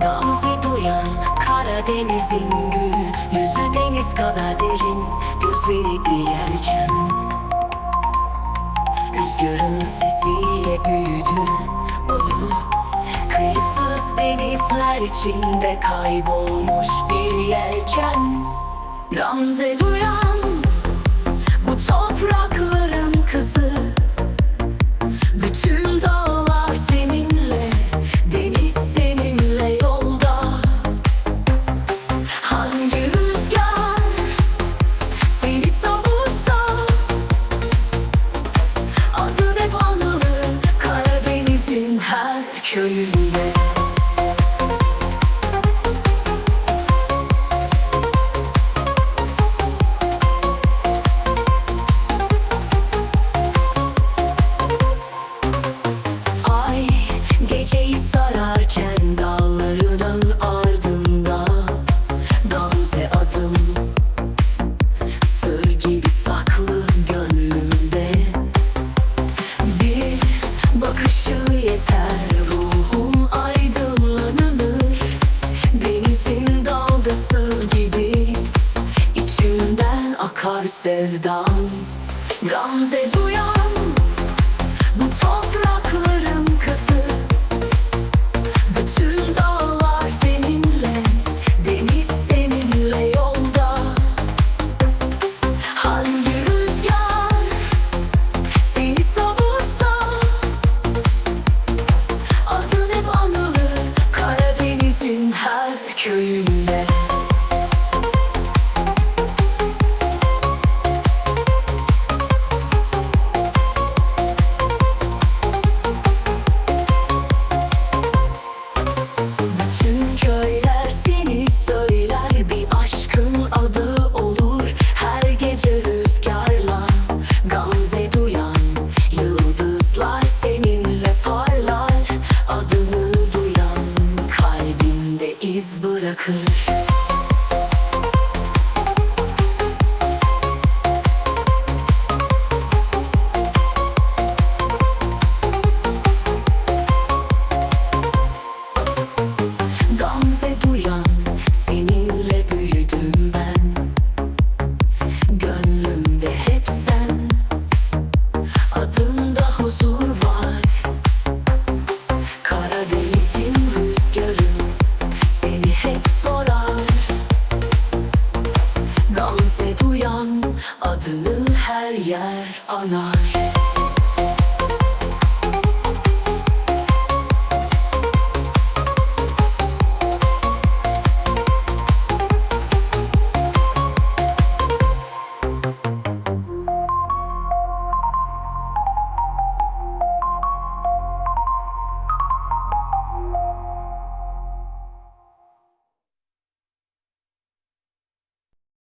Gamze duyan Karadeniz'in gülü Yüzü deniz kadar derin Gözleri bir yelken Rüzgarın sesiyle büyüdü oh. Kıyısız denizler içinde kaybolmuş bir yelken Gamze duyan Bu toprakların kızı bütün dağlar seninle, deniz seninle yolda. Hangi rüzgar seni savursa, adın hep anılır Karadeniz'in her köyünde. Sevdam Gamze duyan bu toprakların kızı. Bütün dağlar seninle Deniz seninle yolda. Hangi rüzgar Seni savursa Adın hep anılır Karadeniz'in her köyünde iz bırakır adını her yer anar